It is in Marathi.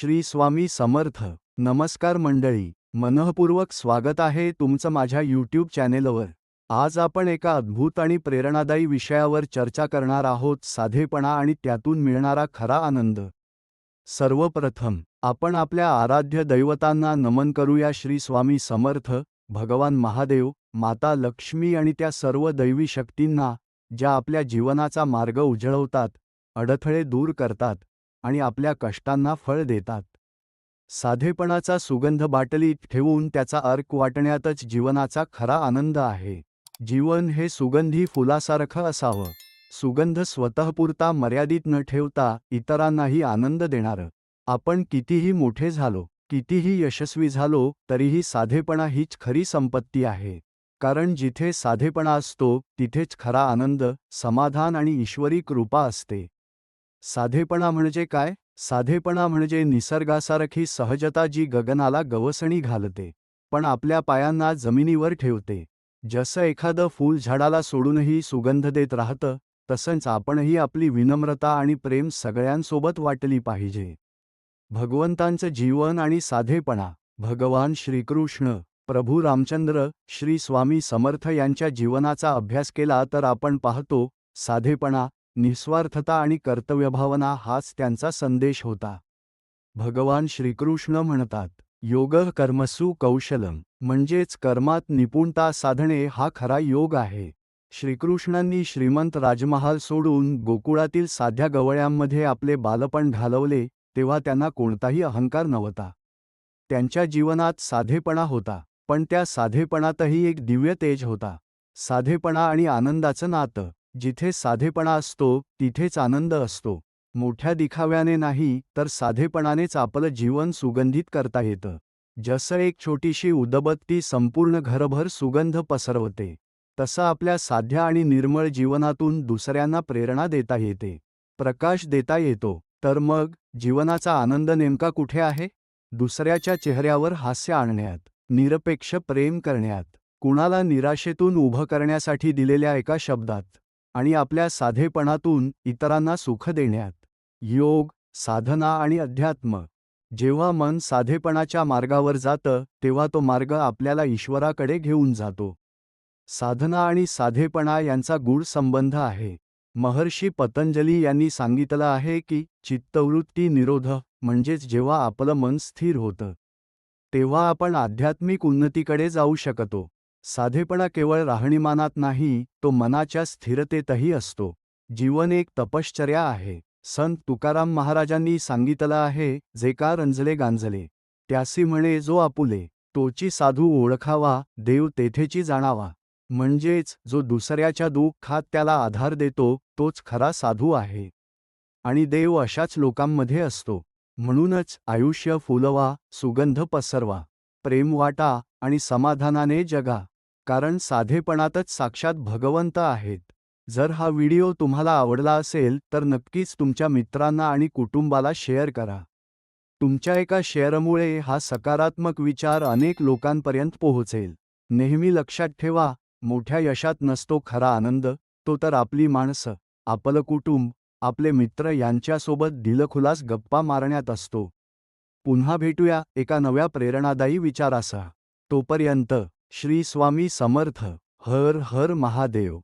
श्री स्वामी समर्थ. नमस्कार मंडळी. मनःपूर्वक स्वागत आहे तुमचं माझ्या यूट्यूब चॅनेलवर. आज आपण एका अद्भुत आणि प्रेरणादायी विषयावर चर्चा करणार आहोत साधेपणा आणि त्यातून मिळणारा खरा आनंद. सर्वप्रथम आपण आपल्या आराध्य दैवतांना नमन करूया श्री स्वामी समर्थ भगवान महादेव माता लक्ष्मी आणि त्या सर्व दैवी शक्तींना ज्या आपल्या जीवनाचा मार्ग उजळवतात अडथळे दूर करतात. आणि आपल्या कष्टांना फळ देतात. साधेपणाचा सुगंध बाटलीत ठेवून त्याचा अर्क वाटण्यातच जीवनाचा खरा आनंद आहे. जीवन हे सुगंधी फुलासारखं असावं. सुगंध स्वतःपुरता मर्यादित न ठेवता इतरांनाही आनंद देणारं. आपण कितीही मोठे झालो कितीही यशस्वी झालो तरीही साधेपणा हीच खरी संपत्ती आहे. कारण जिथे साधेपणा असतो तिथेच खरा आनंद समाधान आणि ईश्वरी कृपा असते. साधेपणा म्हणजे काय? साधेपणा म्हणजे निसर्गासारखी सहजता जी गगनाला गवसणी घालते पण आपल्या पायांना जमिनीवर ठेवते. जसं एखादं फूल झाडाला सोडूनही सुगंध देत राहतं तसंच आपणही आपली विनम्रता आणि प्रेम सगळ्यांसोबत वाटली पाहिजे. भगवंतांचं जीवन आणि साधेपणा भगवान श्रीकृष्ण प्रभू रामचंद्र श्री स्वामी समर्थ यांच्या जीवनाचा अभ्यास केला तर आपण पाहतो साधेपणा निस्वार्थता आणि कर्तव्यभावना हाच त्यांचा संदेश होता. भगवान श्रीकृष्ण म्हणतात योग कर्मसु कौशलम म्हणजेच कर्मात निपुणता साधणे हा खरा योग आहे. श्रीकृष्णांनी श्रीमंत राजमहाल सोडून गोकुळातील साध्या गवळ्यांमध्ये आपले बालपण घालवले तेव्हा त्यांना कोणताही अहंकार नव्हता. त्यांच्या जीवनात साधेपणा होता पण त्या साधेपणातही एक दिव्य तेज होता. साधेपणा आणि आनंदाचं नातं जिथे साधेपणा असतो तिथेच आनंद असतो. मोठ्या दिखाव्याने नाही तर साधेपणानेच आपलं जीवन सुगंधित करता येतं. जसं एक छोटीशी उदबत्ती संपूर्ण घरभर सुगंध पसरवते तसं आपल्या साध्या आणि निर्मळ जीवनातून दुसऱ्यांना प्रेरणा देता येते. प्रकाश देता येतो तर मग जीवनाचा आनंद नेमका कुठे आहे? दुसऱ्याच्या चेहऱ्यावर हास्य आणण्यात निरपेक्ष प्रेम करण्यात कुणाला निराशेतून उभं करण्यासाठी दिलेल्या एका शब्दात. आणि आपल्या साधेपणातून इतरांना सुख देण्यात. योग साधना आणि अध्यात्म. जेव्हा मन साधेपणाच्या मार्गावर जातं तेव्हा तो मार्ग आपल्याला ईश्वराकडे घेऊन जातो. साधना आणि साधेपणा यांचा गूढ संबंध आहे. महर्षी पतंजली यांनी सांगितलं आहे की चित्तवृत्ती निरोध म्हणजेच जेव्हा आपलं मन स्थिर होतं तेव्हा आपण आध्यात्मिक उन्नतीकडे जाऊ शकतो. साधेपणा केवळ राहणीमानात नाही तो मनाच्या स्थिरतेतही असतो. जीवन एक तपश्चर्या आहे. संत तुकाराम महाराजांनी सांगितलं आहे जे का रंजले गांजले त्यासी म्हणे जो आपुले तोची साधू ओळखावा देव तेथेची जाणावा. म्हणजेच जो दुसऱ्याच्या दुःखात त्याला आधार देतो तोच खरा साधू आहे. आणि देव अशाच लोकांमध्ये असतो. म्हणूनच आयुष्य फुलवा सुगंध पसरवा. प्रेम वाटा आणि समाधानाने जगा कारण साधेपणातच साक्षात भगवंत आहेत. जर हा व्हिडिओ तुम्हाला आवडला असेल तर नक्कीच तुमच्या मित्रांना आणि कुटुंबाला शेअर करा. तुमच्या एका शेअरमुळे हा सकारात्मक विचार अनेक लोकांपर्यंत पोहोचेल. नेहमी लक्षात ठेवा मोठ्या यशात नसतो खरा आनंद तो तर आपली माणसं आपलं कुटुंब आपले मित्र यांच्यासोबत दिलखुलास गप्पा मारण्यात असतो. पुन्हा भेटूया एका नव्या प्रेरणादायी विचारासह. तोपर्यंत श्री स्वामी समर्थ. हर हर महादेव.